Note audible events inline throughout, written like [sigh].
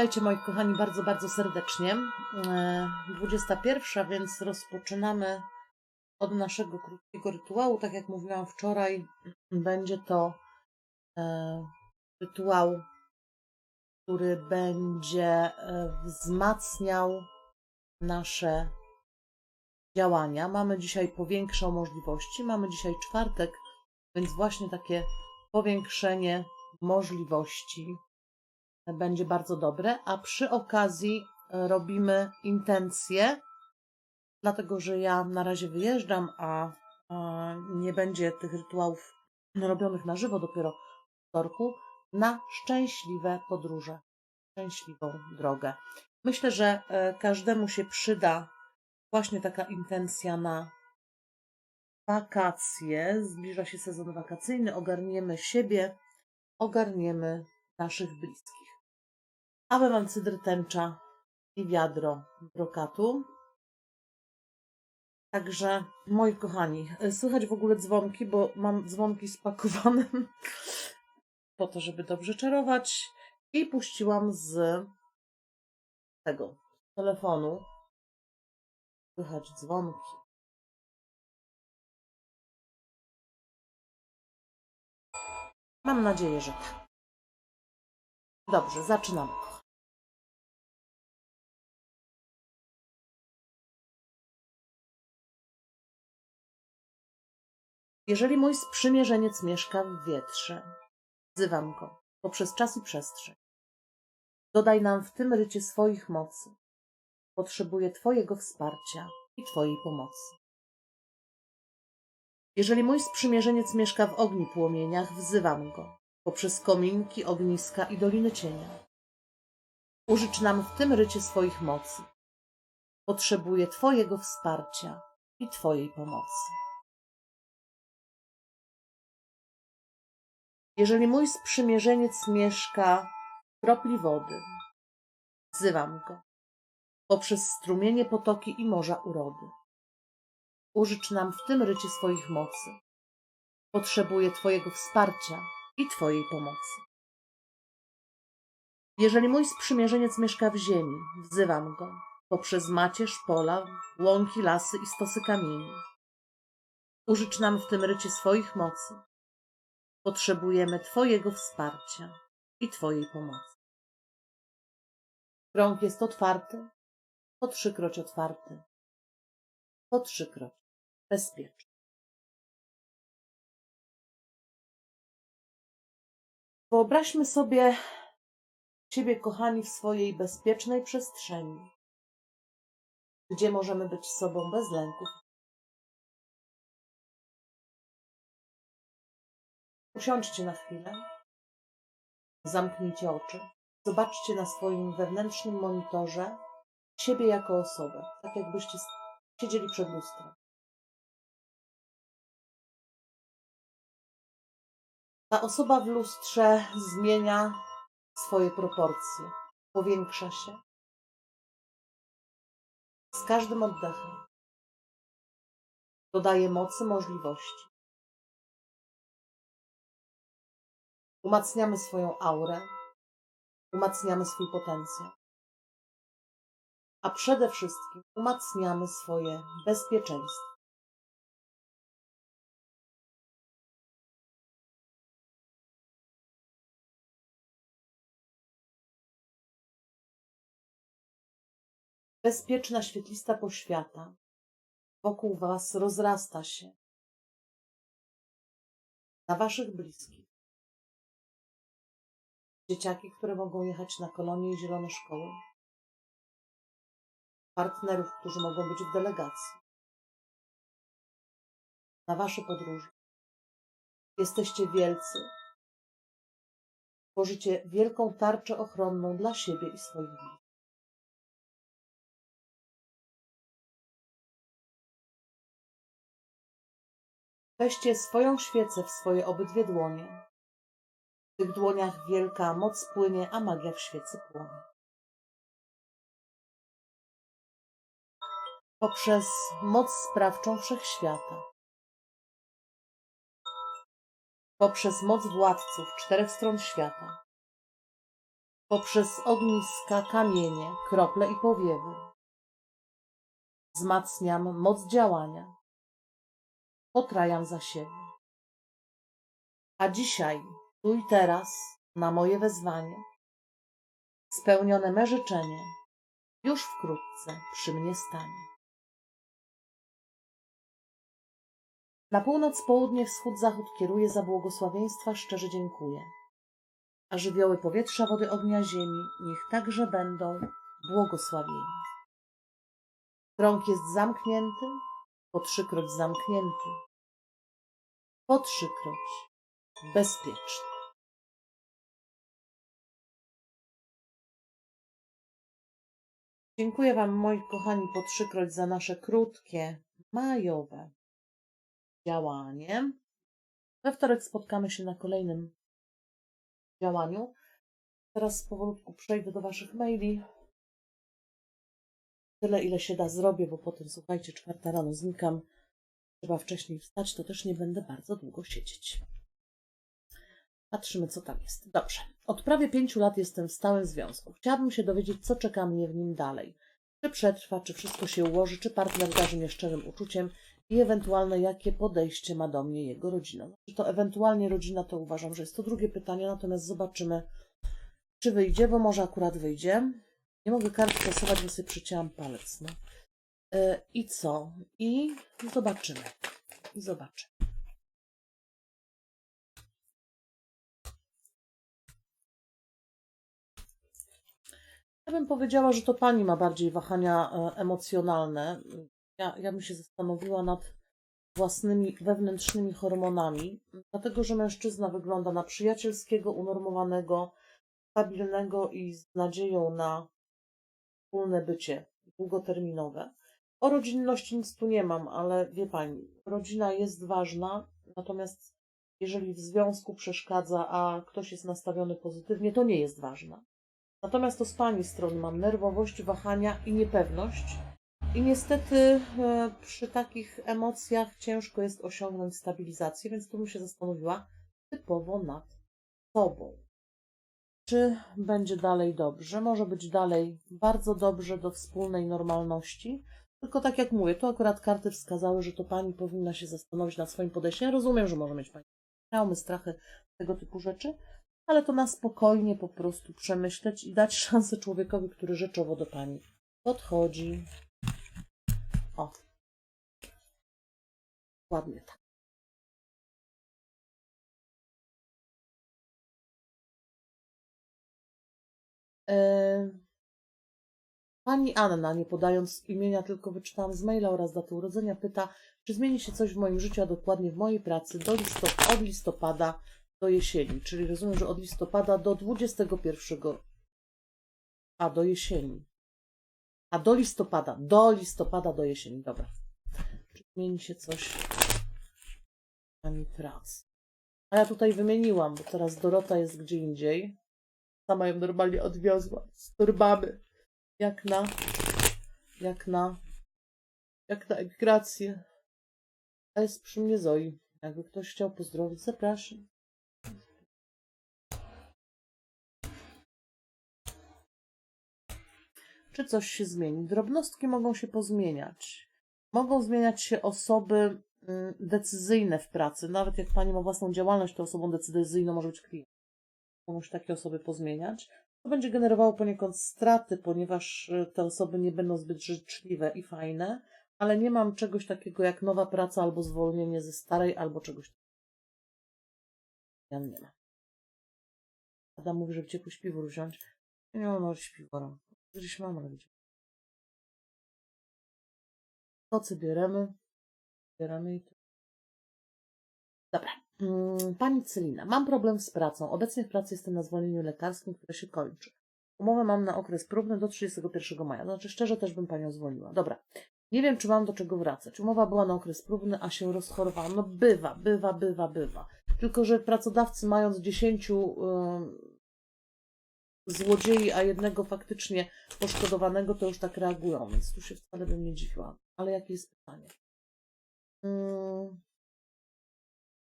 Witajcie moi kochani bardzo, bardzo serdecznie. E, 21, więc rozpoczynamy od naszego krótkiego rytuału. Tak jak mówiłam wczoraj, będzie to e, rytuał, który będzie e, wzmacniał nasze działania. Mamy dzisiaj powiększą możliwości. Mamy dzisiaj czwartek, więc właśnie takie powiększenie możliwości będzie bardzo dobre, a przy okazji e, robimy intencje, dlatego że ja na razie wyjeżdżam, a, nie będzie tych rytuałów robionych na żywo dopiero w wtorku, na szczęśliwe podróże, szczęśliwą drogę. Myślę, że e, każdemu się przyda właśnie taka intencja na wakacje. Zbliża się sezon wakacyjny, ogarniemy siebie, ogarniemy naszych bliskich. Ale mam cydr tęcza i wiadro brokatu. Także, moi kochani, słychać w ogóle dzwonki, bo mam dzwonki spakowane [laughs] po to, żeby dobrze czarować. I puściłam z tego telefonu. Słychać dzwonki. Mam nadzieję, że tak. Dobrze, zaczynamy. Jeżeli mój sprzymierzeniec mieszka w wietrze, wzywam go poprzez czas i przestrzeń. Dodaj nam w tym rycie swoich mocy. Potrzebuję Twojego wsparcia i Twojej pomocy. Jeżeli mój sprzymierzeniec mieszka w ogni płomieniach, wzywam go poprzez kominki, ogniska i doliny cienia. Użycz nam w tym rycie swoich mocy. Potrzebuję Twojego wsparcia i Twojej pomocy. Jeżeli mój sprzymierzeniec mieszka w kropli wody, wzywam go poprzez strumienie, potoki i morza urody. Użycz nam w tym rycie swoich mocy. Potrzebuję Twojego wsparcia i Twojej pomocy. Jeżeli mój sprzymierzeniec mieszka w ziemi, wzywam go poprzez macierz, pola, łąki, lasy i stosy kamieni. Użycz nam w tym rycie swoich mocy. Potrzebujemy Twojego wsparcia i Twojej pomocy. Krąg jest otwarty, po trzykroć otwarty, po trzykroć bezpieczny. Wyobraźmy sobie siebie, kochani, w swojej bezpiecznej przestrzeni, gdzie możemy być sobą bez lęków. Usiądźcie na chwilę, zamknijcie oczy, zobaczcie na swoim wewnętrznym monitorze siebie jako osobę, tak jakbyście siedzieli przed lustrem. Ta osoba w lustrze zmienia swoje proporcje, powiększa się z każdym oddechem. Dodaje mocy, możliwości. Umacniamy swoją aurę, umacniamy swój potencjał, a przede wszystkim umacniamy swoje bezpieczeństwo. Bezpieczna, świetlista poświata wokół Was rozrasta się na Waszych bliskich. Dzieciaki, które mogą jechać na kolonie i zielone szkoły. Partnerów, którzy mogą być w delegacji. Na Wasze podróże. Jesteście wielcy. Tworzycie wielką tarczę ochronną dla siebie i swoich. Weźcie swoją świecę w swoje obydwie dłonie. Tych dłoniach wielka moc płynie, a magia w świecy płonie. Poprzez moc sprawczą wszechświata. Poprzez moc władców czterech stron świata. poprzez ogniska, kamienie, krople i powiewy. Wzmacniam moc działania. Potrajam za siebie. A dzisiaj, tu i teraz, na moje wezwanie, spełnione me życzenie, już wkrótce przy mnie stanie. Na północ, południe, wschód, zachód kieruję, za błogosławieństwa szczerze dziękuję. A żywioły powietrza, wody, ognia, ziemi, niech także będą błogosławieni. Krąg jest zamknięty, po trzykroć zamknięty, po trzykroć bezpieczny. Dziękuję Wam, moi kochani, po trzykroć za nasze krótkie, majowe działanie. We wtorek spotkamy się na kolejnym działaniu. Teraz powolutku przejdę do Waszych maili. Tyle, ile się da, zrobię, bo potem, słuchajcie, czwarta rano znikam. Trzeba wcześniej wstać, to też nie będę bardzo długo siedzieć. Patrzymy, co tam jest. Dobrze. Od prawie pięciu lat jestem w stałym związku. Chciałabym się dowiedzieć, co czeka mnie w nim dalej. Czy przetrwa, czy wszystko się ułoży, czy partner darzy mnie szczerym uczuciem i ewentualne jakie podejście ma do mnie jego rodzina. Znaczy to ewentualnie rodzina, to uważam, że jest to drugie pytanie, natomiast zobaczymy, czy wyjdzie, bo może akurat wyjdzie. Nie mogę kart stosować, bo sobie przycięłam palec. No. Yy, I co? I zobaczymy. I zobaczymy. Ja bym powiedziała, że to pani ma bardziej wahania e, emocjonalne. Ja, ja bym się zastanowiła nad własnymi wewnętrznymi hormonami, dlatego że mężczyzna wygląda na przyjacielskiego, unormowanego, stabilnego i z nadzieją na wspólne bycie długoterminowe. O rodzinności nic tu nie mam, ale wie pani, rodzina jest ważna, natomiast jeżeli w związku przeszkadza, a ktoś jest nastawiony pozytywnie, to nie jest ważna. Natomiast to z pani strony mam nerwowość, wahania i niepewność. I niestety e, przy takich emocjach ciężko jest osiągnąć stabilizację, więc tu bym się zastanowiła typowo nad sobą. Czy będzie dalej dobrze? Może być dalej bardzo dobrze do wspólnej normalności. Tylko tak jak mówię, tu akurat karty wskazały, że to pani powinna się zastanowić nad swoim podejściem. Ja rozumiem, że może mieć pani traumy, strachy, tego typu rzeczy, ale to na spokojnie po prostu przemyśleć i dać szansę człowiekowi, który rzeczowo do pani podchodzi. O. Ładnie tak. Pani Anna, nie podając imienia, tylko wyczytałam z maila oraz daty urodzenia, pyta, czy zmieni się coś w moim życiu, a dokładnie w mojej pracy do listop od listopada do jesieni. Czyli rozumiem, że od listopada do 21, a do jesieni. A do listopada, do listopada, do jesieni, dobra. Czy zmieni się coś pani pracy? A ja tutaj wymieniłam, bo teraz Dorota jest gdzie indziej. Sama ją normalnie odwiozła z torbami. Jak na, jak na, jak na emigrację. A jest przy mnie Zoi. Jakby ktoś chciał pozdrowić, zapraszam. Czy coś się zmieni? Drobnostki mogą się pozmieniać. Mogą zmieniać się osoby mm, decyzyjne w pracy. Nawet jak pani ma własną działalność, to osobą decyzyjną może być klient. Mogą się takie osoby pozmieniać. To będzie generowało poniekąd straty, ponieważ y, te osoby nie będą zbyt życzliwe i fajne, ale nie mam czegoś takiego jak nowa praca albo zwolnienie ze starej, albo czegoś takiego. Ja nie mam. Adam mówi, że w ciepły śpiwór wziąć. Nie mam no, śpiwora. Gdzieś mam robić. To co bierzemy? Bieramy i. Dobra. Mm, Pani Celina, mam problem z pracą. Obecnie w pracy jestem na zwolnieniu lekarskim, które się kończy. Umowę mam na okres próbny do 31 maja. Znaczy, szczerze też bym Panią zwolniła. Dobra. Nie wiem, czy mam do czego wracać. Umowa była na okres próbny, a się rozchorowałam. No bywa, bywa, bywa, bywa. Tylko, że pracodawcy mając 10 yy, złodziei, a jednego faktycznie poszkodowanego, to już tak reagują, więc tu się wcale bym nie dziwiła. Ale jakie jest pytanie? Hmm.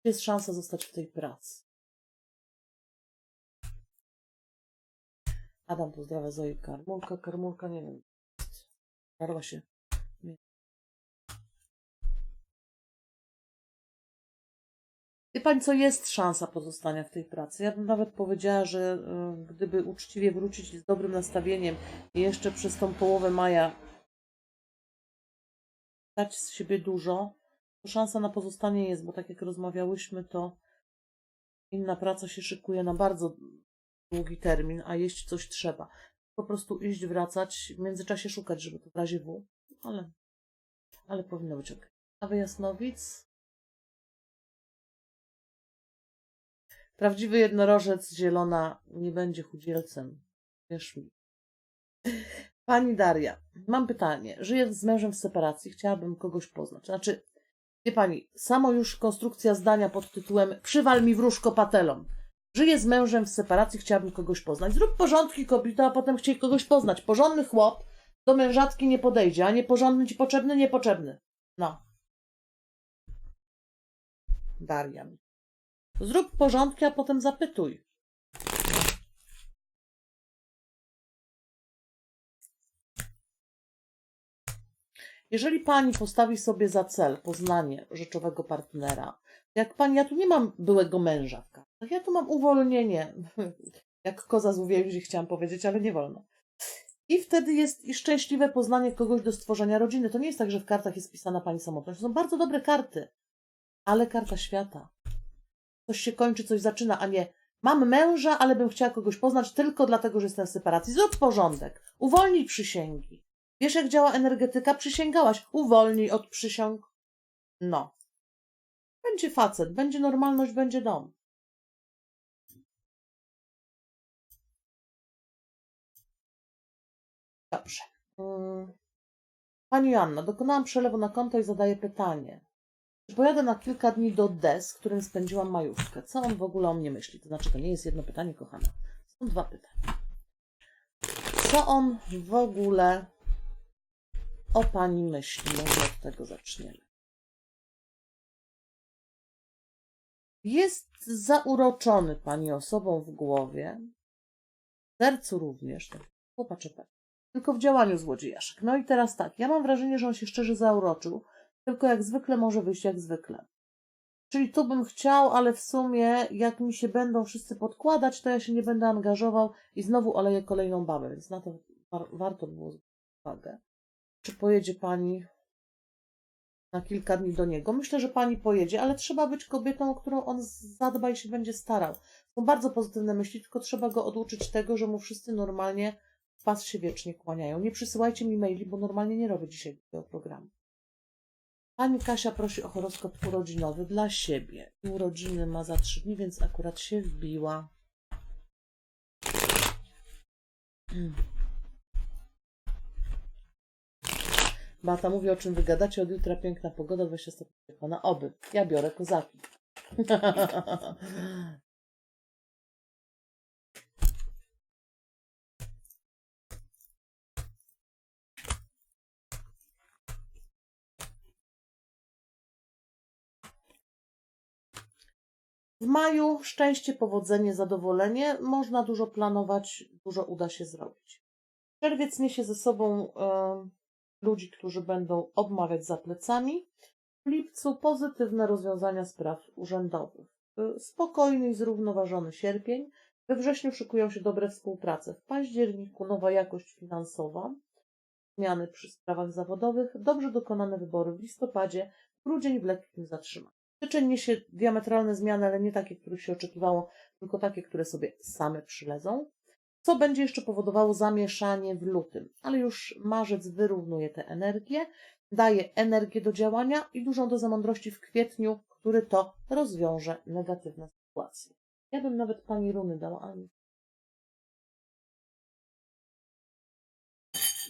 Jest szansa zostać w tej pracy. Adam pozdrawia Zoe Karmulka. Karmulka, nie wiem. Darła się. Wie pani co, jest szansa pozostania w tej pracy. Ja bym nawet powiedziała, że y, gdyby uczciwie wrócić z dobrym nastawieniem i jeszcze przez tą połowę maja dać z siebie dużo, to szansa na pozostanie jest, bo tak jak rozmawiałyśmy, to inna praca się szykuje na bardzo długi termin, a jeść coś trzeba. Po prostu iść, wracać, w międzyczasie szukać, żeby to w razie W, ale, ale powinno być ok. A wyjasnowic? Prawdziwy jednorożec zielona nie będzie chudzielcem. Wierz mi. Pani Daria, mam pytanie. Żyję z mężem w separacji, chciałabym kogoś poznać. Znaczy, wie pani, samo już konstrukcja zdania pod tytułem Przywal mi wróżko patelą. Żyję z mężem w separacji, chciałabym kogoś poznać. Zrób porządki, kobieta, a potem chciej kogoś poznać. Porządny chłop do mężatki nie podejdzie, a nieporządny ci potrzebny, niepotrzebny. No. Daria. Zrób porządki, a potem zapytuj. Jeżeli pani postawi sobie za cel poznanie rzeczowego partnera, jak pani, ja tu nie mam byłego męża w kartach, ja tu mam uwolnienie, [laughs] jak koza z uwięzi chciałam powiedzieć, ale nie wolno. I wtedy jest i szczęśliwe poznanie kogoś do stworzenia rodziny. To nie jest tak, że w kartach jest pisana pani samotność. To są bardzo dobre karty, ale karta świata. Coś się kończy, coś zaczyna, a nie mam męża, ale bym chciała kogoś poznać tylko dlatego, że jestem w separacji. Zrób porządek. Uwolnij przysięgi. Wiesz, jak działa energetyka? Przysięgałaś. Uwolnij od przysiąg. No. Będzie facet, będzie normalność, będzie dom. Dobrze. Mm. Pani Joanna, dokonałam przelewu na konto i zadaję pytanie. Pojadę na kilka dni do DES, w którym spędziłam majówkę? Co on w ogóle o mnie myśli? To znaczy, to nie jest jedno pytanie, kochana. Są dwa pytania. Co on w ogóle o pani myśli? Może od tego zaczniemy. Jest zauroczony pani osobą w głowie, w sercu również, tak, popatrzę tak, tylko w działaniu złodziejaszek. No i teraz tak, ja mam wrażenie, że on się szczerze zauroczył, tylko jak zwykle może wyjść jak zwykle. Czyli tu bym chciał, ale w sumie jak mi się będą wszyscy podkładać, to ja się nie będę angażował i znowu oleję kolejną babę, więc na to war warto było zwrócić uwagę. Czy pojedzie pani na kilka dni do niego? Myślę, że pani pojedzie, ale trzeba być kobietą, o którą on zadba i się będzie starał. Są bardzo pozytywne myśli, tylko trzeba go oduczyć tego, że mu wszyscy normalnie w pas się wiecznie kłaniają. Nie przysyłajcie mi maili, bo normalnie nie robię dzisiaj tego programu. Pani Kasia prosi o horoskop urodzinowy dla siebie. Urodziny ma za trzy dni, więc akurat się wbiła. Mata mówi, o czym wygadacie od jutra. Piękna pogoda, 20 stopni. Na oby. Ja biorę kozaki. [laughs] W maju szczęście, powodzenie, zadowolenie. Można dużo planować, dużo uda się zrobić. Czerwiec niesie ze sobą e, ludzi, którzy będą obmawiać za plecami. W lipcu pozytywne rozwiązania spraw urzędowych. E, spokojny i zrównoważony sierpień. We wrześniu szykują się dobre współprace. W październiku nowa jakość finansowa. Zmiany przy sprawach zawodowych. Dobrze dokonane wybory w listopadzie. Grudzień w lekkim zatrzymaniu. Styczeń niesie diametralne zmiany, ale nie takie, których się oczekiwało, tylko takie, które sobie same przylezą. Co będzie jeszcze powodowało zamieszanie w lutym, ale już marzec wyrównuje tę energię, daje energię do działania i dużą dozę mądrości w kwietniu, który to rozwiąże negatywne sytuacje. Ja bym nawet pani runy dała,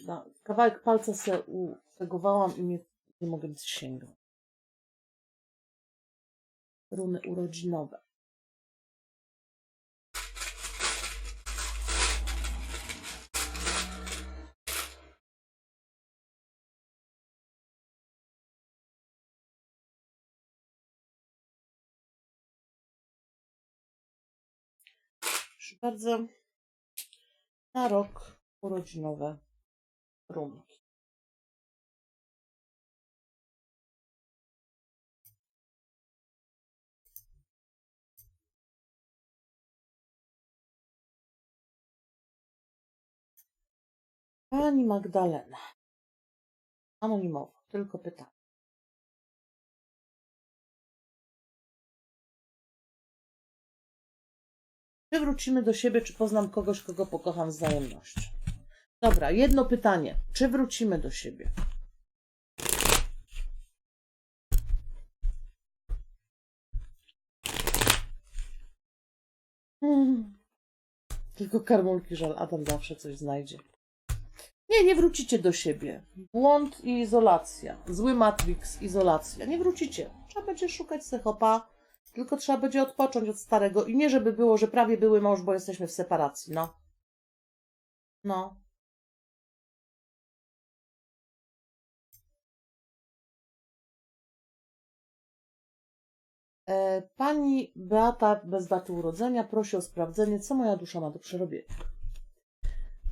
da, kawałek palca se utegowałam i nie, nie mogę sięgnąć runy urodzinowe. Bardzo. na rok urodzinowe runki. Pani Magdalena. Anonimowo, tylko pytanie. Czy wrócimy do siebie, czy poznam kogoś, kogo pokocham z wzajemnością? Dobra, jedno pytanie. Czy wrócimy do siebie? Hmm. Tylko karmulki żal, Adam zawsze coś znajdzie. Nie, nie wrócicie do siebie. Błąd i izolacja. Zły Matrix, izolacja. Nie wrócicie. Trzeba będzie szukać sechopa, tylko trzeba będzie odpocząć od starego. I nie żeby było, że prawie były mąż, bo jesteśmy w separacji. No. No. E, Pani Beata bez daty urodzenia prosi o sprawdzenie, co moja dusza ma do przerobienia.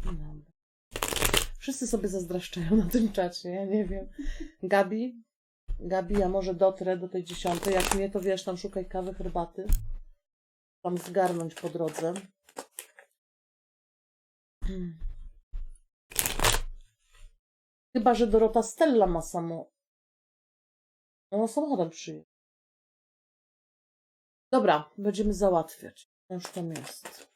Dobra. Wszyscy sobie zazdraszczają na tym czacie, ja nie wiem. Gabi? Gabi, ja może dotrę do tej dziesiątej. Jak nie, to wiesz, tam szukaj kawy, herbaty. Tam zgarnąć po drodze. Hmm. Chyba, że Dorota Stella ma samo. Ona samochodem przyjedzie. Dobra, będziemy załatwiać. Już tam jest.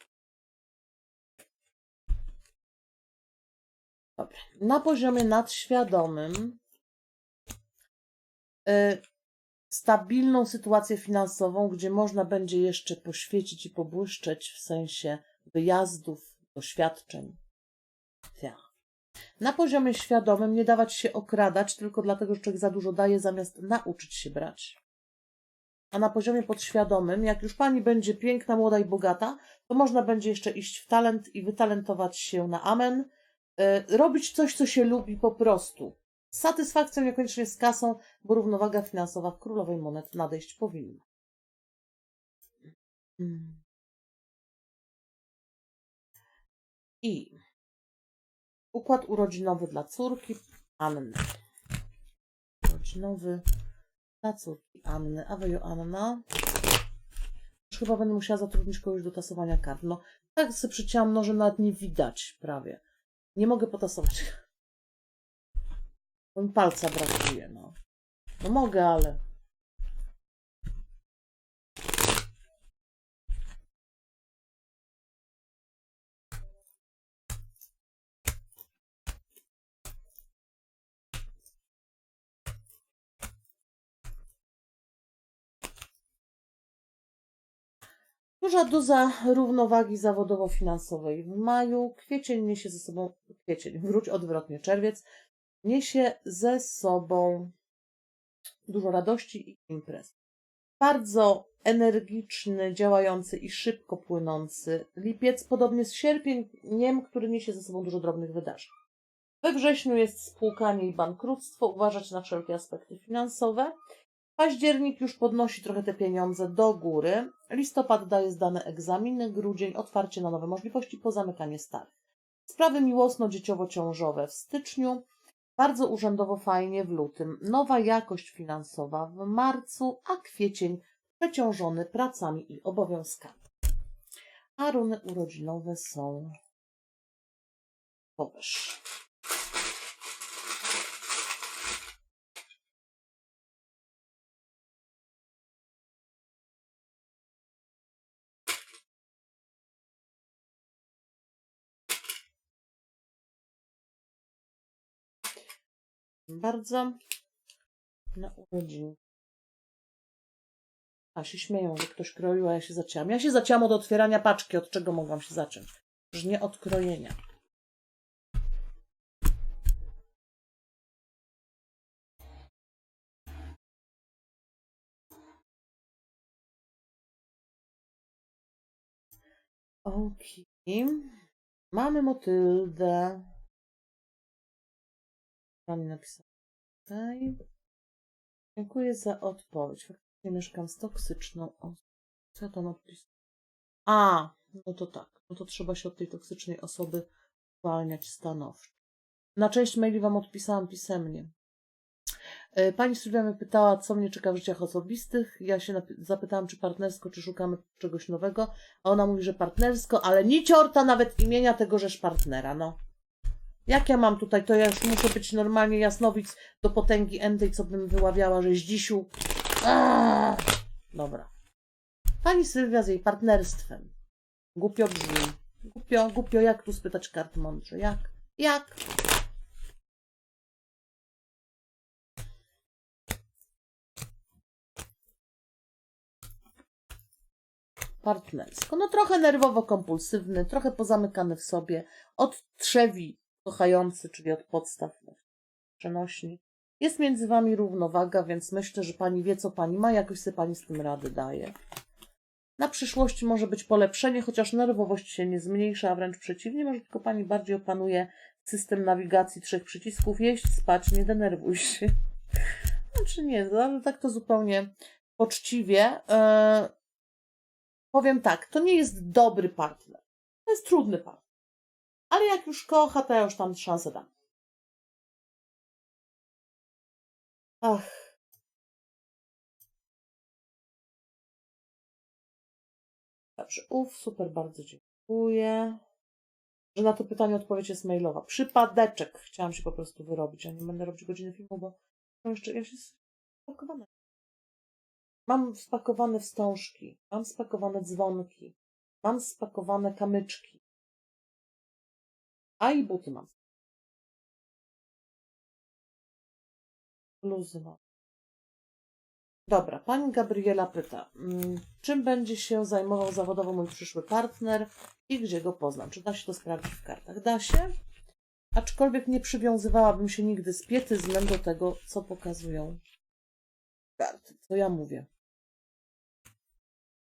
Dobra. Na poziomie nadświadomym y, stabilną sytuację finansową, gdzie można będzie jeszcze poświecić i pobłyszczeć w sensie wyjazdów, doświadczeń. Ja. Na poziomie świadomym nie dawać się okradać tylko dlatego, że człowiek za dużo daje, zamiast nauczyć się brać. A na poziomie podświadomym, jak już pani będzie piękna, młoda i bogata, to można będzie jeszcze iść w talent i wytalentować się na amen, robić coś, co się lubi po prostu. Z satysfakcją, niekoniecznie z kasą, bo równowaga finansowa królowej monet nadejść powinna. Mm. I układ urodzinowy dla córki Anny. Urodzinowy dla córki Anny. A wy, Joanna? Już chyba będę musiała zatrudnić kogoś do tasowania kart. No, tak sobie przycięłam nożem, nawet nie widać prawie. Nie mogę potasować. Mi palca brakuje, no. No mogę, ale... Duża doza równowagi zawodowo-finansowej w maju. Kwiecień niesie ze sobą, kwiecień, wróć odwrotnie, czerwiec, niesie ze sobą dużo radości i imprez. Bardzo energiczny, działający i szybko płynący lipiec, podobnie z sierpieniem, który niesie ze sobą dużo drobnych wydarzeń. We wrześniu jest spłukanie i bankructwo, uważać na wszelkie aspekty finansowe. Październik już podnosi trochę te pieniądze do góry. Listopad daje zdane egzaminy, grudzień otwarcie na nowe możliwości, pozamykanie starych. Sprawy miłosno-dzieciowo-ciążowe w styczniu, bardzo urzędowo fajnie w lutym. Nowa jakość finansowa w marcu, a kwiecień przeciążony pracami i obowiązkami. A runy urodzinowe są powyż. Bardzo na urodziny. A się śmieją, że ktoś kroił, a ja się zacięłam. Ja się zacięłam od otwierania paczki. Od czego mogłam się zacząć? Że nie od krojenia. Okej. Mamy motyldę. Pani napisała. Okej. Dziękuję za odpowiedź. Faktycznie mieszkam z toksyczną osobą. Co to napisałam? A, no to tak. No to trzeba się od tej toksycznej osoby uwalniać stanowczo. Na część maili Wam odpisałam pisemnie. E, Pani Sylwia mnie pytała, co mnie czeka w życiach osobistych. Ja się zapytałam, czy partnersko, czy szukamy czegoś nowego. A ona mówi, że partnersko, ale ni ciorta nawet imienia tegożeż partnera, no. Jak ja mam tutaj, to ja już muszę być normalnie jasnowic do potęgi entej, co bym wyławiała, że zdzisiu. Dobra. Pani Sylwia z jej partnerstwem. Głupio brzmi. Głupio, głupio, jak tu spytać kart mądrze? Jak? Jak? Partnersko. No trochę nerwowo-kompulsywny, trochę pozamykany w sobie. Od trzewi kochający, czyli od podstaw przenośni. Jest między wami równowaga, więc myślę, że pani wie, co pani ma, jakoś sobie pani z tym rady daje. Na przyszłość może być polepszenie, chociaż nerwowość się nie zmniejsza, a wręcz przeciwnie, może tylko pani bardziej opanuje system nawigacji trzech przycisków: jeść, spać, nie denerwuj się. [laughs] Znaczy nie, ale tak to zupełnie poczciwie. Yy, powiem tak, to nie jest dobry partner. To jest trudny partner. Ale jak już kocha, to ja już tam szansę dam. Ach. Dobrze, uf, super, bardzo dziękuję. Że na to pytanie odpowiedź jest mailowa. Przypadeczek. Chciałam się po prostu wyrobić. Ja nie będę robić godziny filmu, bo no jeszcze ja się. Mam spakowane wstążki, mam spakowane dzwonki, mam spakowane kamyczki. A i buty mam. Bluzy mam. Dobra, pani Gabriela pyta, mm, czym będzie się zajmował zawodowo mój przyszły partner i gdzie go poznam? Czy da się to sprawdzić w kartach? Da się, aczkolwiek nie przywiązywałabym się nigdy z pietyzmem do tego, co pokazują karty. Co ja mówię?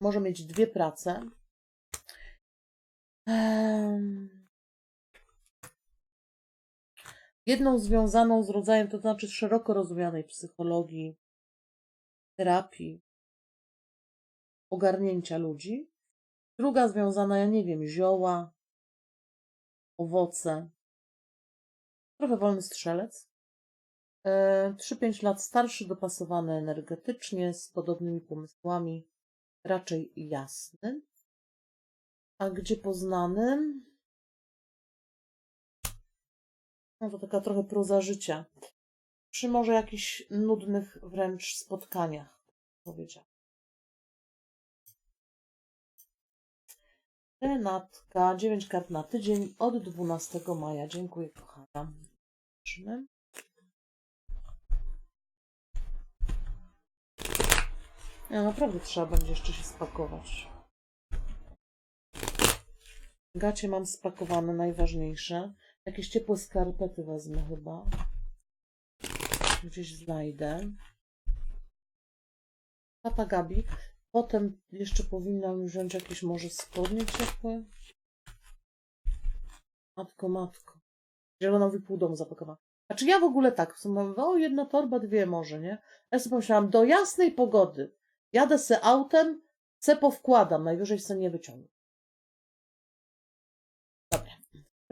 Może mieć dwie prace. Em, Jedną związaną z rodzajem, to znaczy szeroko rozumianej psychologii, terapii, ogarnięcia ludzi. Druga związana, ja nie wiem, zioła, owoce. Trochę wolny strzelec. E, 3-5 lat starszy, dopasowany energetycznie, z podobnymi pomysłami, raczej jasny. A gdzie poznany? No to taka trochę proza życia. Przy może jakichś nudnych wręcz spotkaniach, powiedziałam. Renatka, 9 kart na tydzień od 12 maja. Dziękuję, kochana. Zobaczymy. Ja naprawdę trzeba będzie jeszcze się spakować. Gacie mam spakowane, najważniejsze. Jakieś ciepłe skarpety wezmę chyba. Gdzieś znajdę. Papa Gabi. Potem jeszcze powinnam wziąć jakieś może spodnie ciepłe. Matko, matko. Zieloną pół domu zapakowana. Znaczy ja w ogóle tak, mówię, o jedna torba, dwie może, nie? Ja sobie pomyślałam, do jasnej pogody jadę se autem, se powkładam, najwyżej se nie wyciągnę.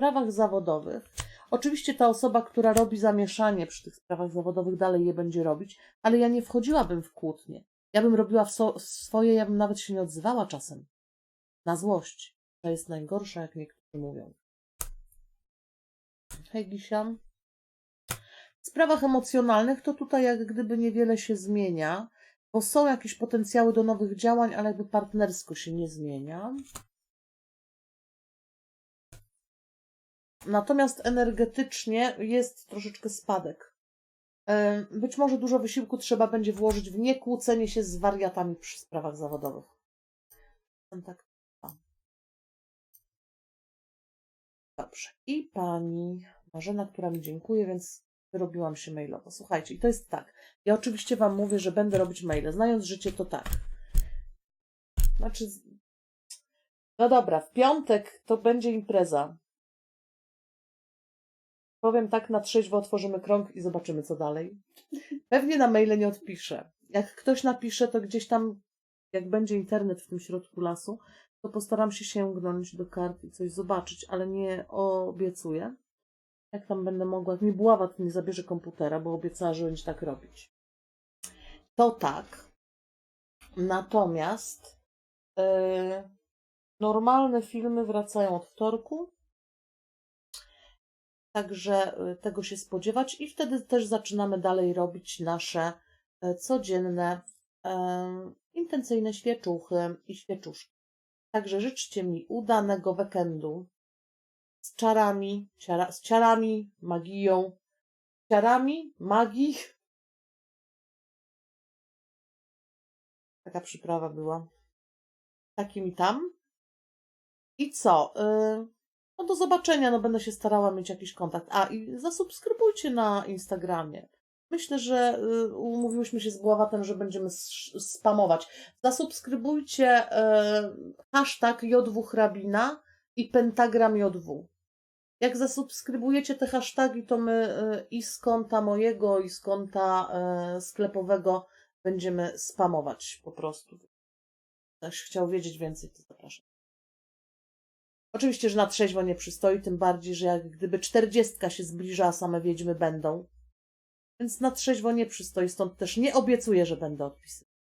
Sprawach zawodowych. Oczywiście ta osoba, która robi zamieszanie przy tych sprawach zawodowych, dalej je będzie robić, ale ja nie wchodziłabym w kłótnie. Ja bym robiła w so- swoje, ja bym nawet się nie odzywała czasem. Na złość. To jest najgorsza, jak niektórzy mówią. Hej, Gisia. W sprawach emocjonalnych to tutaj jak gdyby niewiele się zmienia, bo są jakieś potencjały do nowych działań, ale jakby partnersko się nie zmienia. Natomiast energetycznie jest troszeczkę spadek. E, Być może dużo wysiłku trzeba będzie włożyć w niekłócenie się z wariatami przy sprawach zawodowych. Tak. Dobrze. I pani Marzena, która mi dziękuję, więc wyrobiłam się mailowo. Słuchajcie, i to jest tak. Ja oczywiście Wam mówię, że będę robić maile. Znając życie, to tak. Znaczy. No dobra, w piątek to będzie impreza. Powiem tak, na trzeźwo otworzymy krąg i zobaczymy, co dalej. Pewnie na maile nie odpiszę. Jak ktoś napisze, to gdzieś tam, jak będzie internet w tym środku lasu, to postaram się sięgnąć do kart i coś zobaczyć, ale nie obiecuję. Jak tam będę mogła, mi Bławat nie zabierze komputera, bo obiecała, że będzie tak robić. To tak. Natomiast yy, normalne filmy wracają od wtorku. Także y, tego się spodziewać i wtedy też zaczynamy dalej robić nasze e, codzienne, e, intencyjne świeczuchy i świeczuszki. Także życzcie mi udanego weekendu z czarami, ciara, z ciarami, magią, ciarami, magii. Taka przyprawa była. Takimi tam. I co? Y, No do zobaczenia, no będę się starała mieć jakiś kontakt. A i zasubskrybujcie na Instagramie. Myślę, że y, umówiłyśmy się z Gławatem, że będziemy spamować. Zasubskrybujcie y, hashtag JW Hrabina i pentagram JW. Jak zasubskrybujecie te hasztagi, to my y, i z konta mojego, i z konta sklepowego będziemy spamować po prostu. Ktoś chciał wiedzieć więcej, to zapraszam. Oczywiście, że na trzeźwo nie przystoi, tym bardziej, że jak gdyby czterdziestka się zbliża, a same wiedźmy będą. Więc na trzeźwo nie przystoi, stąd też nie obiecuję, że będę odpisywać.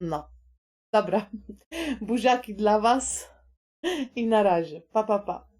No. Dobra. [laughs] Buziaki dla Was i na razie. Pa, pa, pa.